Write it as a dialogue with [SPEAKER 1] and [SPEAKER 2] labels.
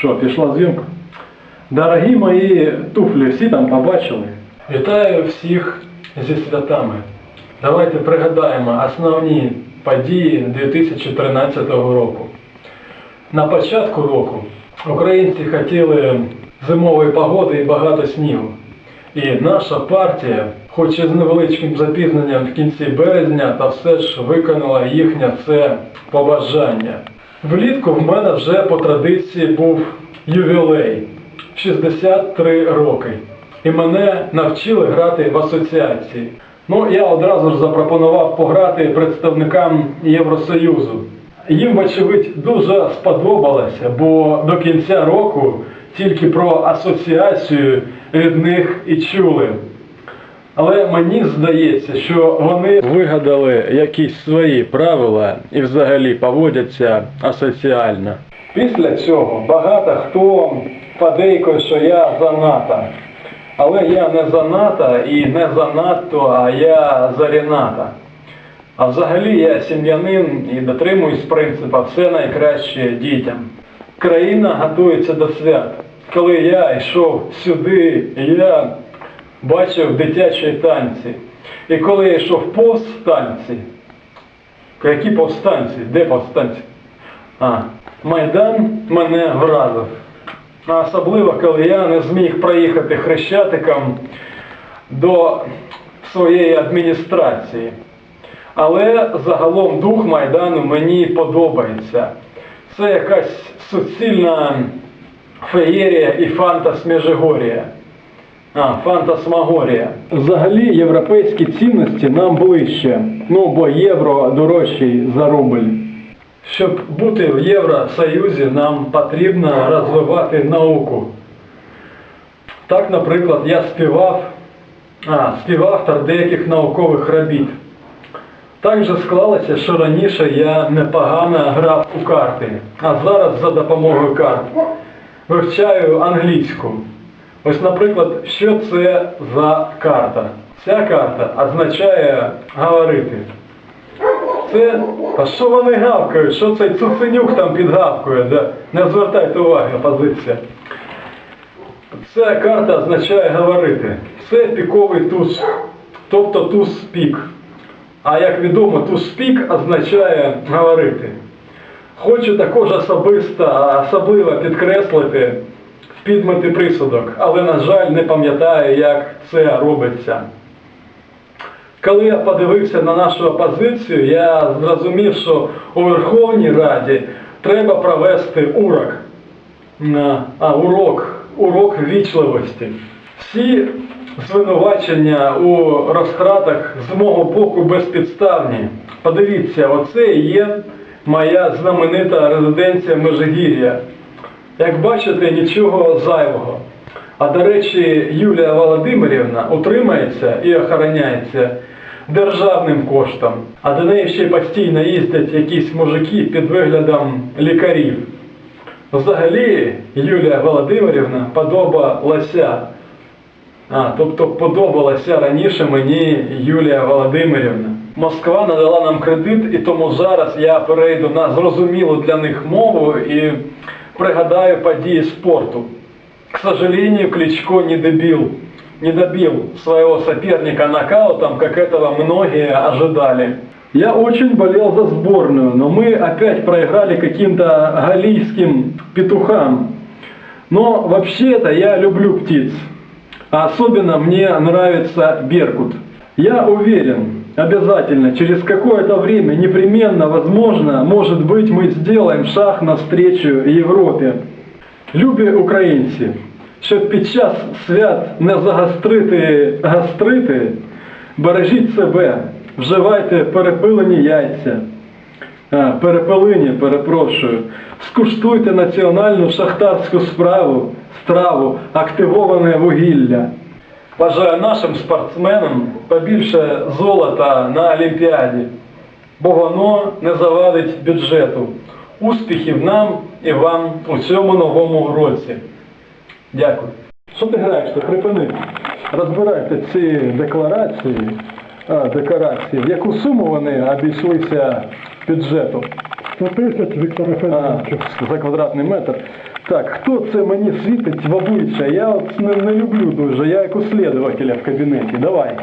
[SPEAKER 1] Що, пішла зйомка? Дорогі мої туфлі, всі там побачили. Вітаю всіх зі святами. Давайте пригадаємо основні події 2013 року. На початку року українці хотіли зимової погоди і багато снігу. І наша партія, хоч і з невеличким запізненням в кінці березня, та все ж виконала їхнє це побажання. Влітку в мене вже по традиції був ювілей 63 роки. І мене навчили грати в асоціації. Ну, я одразу ж запропонував пограти представникам Євросоюзу. Їм, вочевидь, дуже сподобалося, бо до кінця року тільки про асоціацію від них і чули. Але мені здається, що вони вигадали якісь свої правила і взагалі поводяться асоціально. Після цього багато хто подейкує, що я за НАТО. Але я не за НАТО і не за НАТО, а я за Рената. А взагалі я сім'янин і дотримуюсь принципу все найкраще дітям. Країна готується до свят. Коли я йшов сюди, я бачив дитячі танці. І коли я йшов повз танці, які повстанці? Де повстанці? А, Майдан мене вразив. А особливо, коли я не зміг проїхати хрещатиком до своєї адміністрації. Але загалом дух Майдану мені подобається. Це якась суцільна феєрія і фантасмежигорія. А, фантасмагорія. Взагалі європейські цінності нам ближче. Ну, бо євро дорожчий за рубль. Щоб бути в Євросоюзі, нам потрібно розвивати науку. Так, наприклад, я співав, а, співавтор деяких наукових робіт. Так же склалося, що раніше я непогано грав у карти, а зараз за допомогою карт вивчаю англійську. Ось, наприклад, що це за карта? Ця карта означає говорити. Це, та що вони гавкають? Що цей цуценюк там підгавкує? Да? Не звертайте уваги, опозиція. Ця карта означає говорити. Це піковий туз, тобто туз пік. А як відомо, туз пік означає говорити. Хочу також особисто, особливо підкреслити в підмети присудок, але, на жаль, не пам'ятаю, як це робиться. Коли я подивився на нашу опозицію, я зрозумів, що у Верховній Раді треба провести урок. А, урок, урок вічливості. Всі звинувачення у розтратах з мого боку безпідставні. Подивіться, оце і є моя знаменита резиденція Межигір'я. Як бачите, нічого зайвого. А до речі, Юлія Володимирівна утримається і охороняється державним коштом, а до неї ще постійно їздять якісь мужики під виглядом лікарів. Взагалі, Юлія Володимирівна подобалася. А, тобто подобалася раніше мені Юлія Володимирівна. Москва надала нам кредит, і тому зараз я перейду на зрозумілу для них мову і пригадаю події спорту. К сожалению, Кличко не добил, не добил своего соперника нокаутом, как этого многие ожидали. Я очень болел за сборную, но мы опять проиграли каким-то галийским петухам. Но вообще-то я люблю птиц. А особенно мне нравится Беркут. Я уверен, обязательно, через какое-то время, непременно, возможно, может быть, мы сделаем шаг навстречу Европе. Любі українці, щоб під час свят не загострити гастрити, бережіть себе, вживайте перепилені яйця. А, перепелині, перепрошую. Скуштуйте національну шахтарську справу, страву, активоване вугілля. Бажаю нашим спортсменам побільше золота на Олімпіаді, бо воно не завадить бюджету. Успіхів нам і вам у цьому новому році. Дякую. Що ти граєш? Ти припини. Розбирайте ці декларації, а, декорації. В яку суму вони обійшлися бюджету?
[SPEAKER 2] 100 тисяч Віктора
[SPEAKER 1] А,
[SPEAKER 2] Федоровича.
[SPEAKER 1] за квадратний метр. Так, хто це мені світить в обличчя? Я от не, не люблю дуже, я як у слідувателя в кабінеті. Давай.